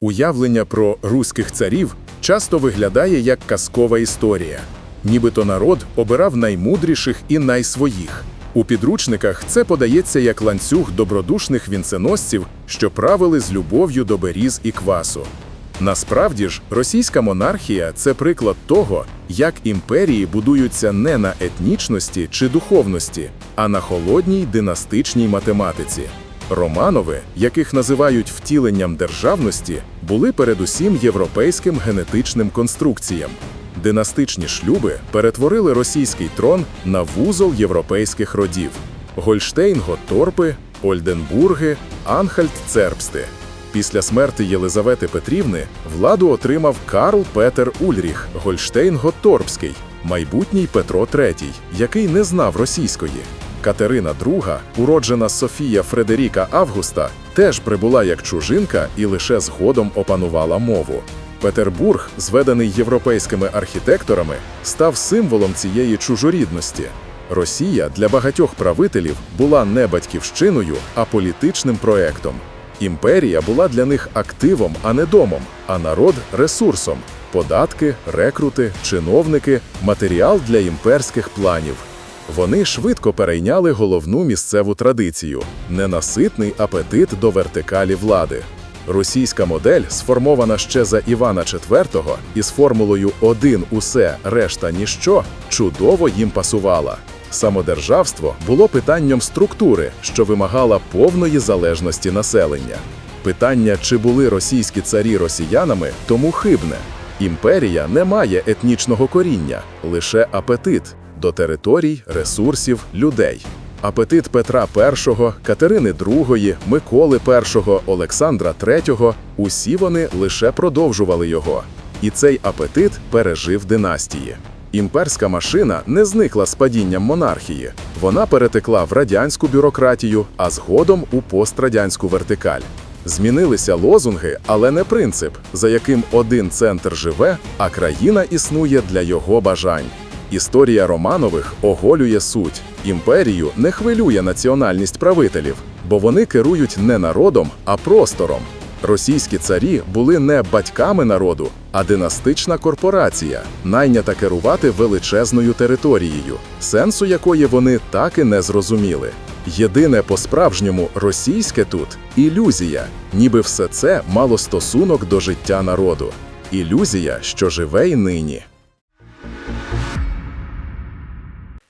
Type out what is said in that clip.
Уявлення про руських царів часто виглядає як казкова історія. Нібито народ обирав наймудріших і найсвоїх. У підручниках це подається як ланцюг добродушних вінценосців, що правили з любов'ю до беріз і квасу. Насправді ж, російська монархія це приклад того, як імперії будуються не на етнічності чи духовності, а на холодній династичній математиці. Романови, яких називають втіленням державності, були передусім європейським генетичним конструкціям. Династичні шлюби перетворили російський трон на вузол європейських родів: Гольштейн-Готторпи, Ольденбурги, Анхальт-Цербсти. Після смерти Єлизавети Петрівни владу отримав Карл Петер Ульріх Гольштейн-Готторпський, майбутній Петро III, який не знав російської. Катерина II, уроджена Софія Фредеріка Августа, теж прибула як чужинка і лише згодом опанувала мову. Петербург, зведений європейськими архітекторами, став символом цієї чужорідності. Росія для багатьох правителів була не батьківщиною, а політичним проектом. Імперія була для них активом, а не домом, а народ ресурсом податки, рекрути, чиновники, матеріал для імперських планів. Вони швидко перейняли головну місцеву традицію ненаситний апетит до вертикалі влади. Російська модель, сформована ще за Івана IV із формулою один усе, решта ніщо, чудово їм пасувала. Самодержавство було питанням структури, що вимагала повної залежності населення. Питання, чи були російські царі росіянами, тому хибне. Імперія не має етнічного коріння, лише апетит до територій, ресурсів, людей. Апетит Петра І, Катерини II, Миколи І, Олександра III – усі вони лише продовжували його. І цей апетит пережив династії. Імперська машина не зникла з падінням монархії. Вона перетекла в радянську бюрократію, а згодом у пострадянську вертикаль. Змінилися лозунги, але не принцип, за яким один центр живе, а країна існує для його бажань. Історія Романових оголює суть. Імперію не хвилює національність правителів, бо вони керують не народом, а простором. Російські царі були не батьками народу, а династична корпорація, найнята керувати величезною територією, сенсу якої вони так і не зрозуміли. Єдине по-справжньому російське тут ілюзія, ніби все це мало стосунок до життя народу. Ілюзія, що живе й нині.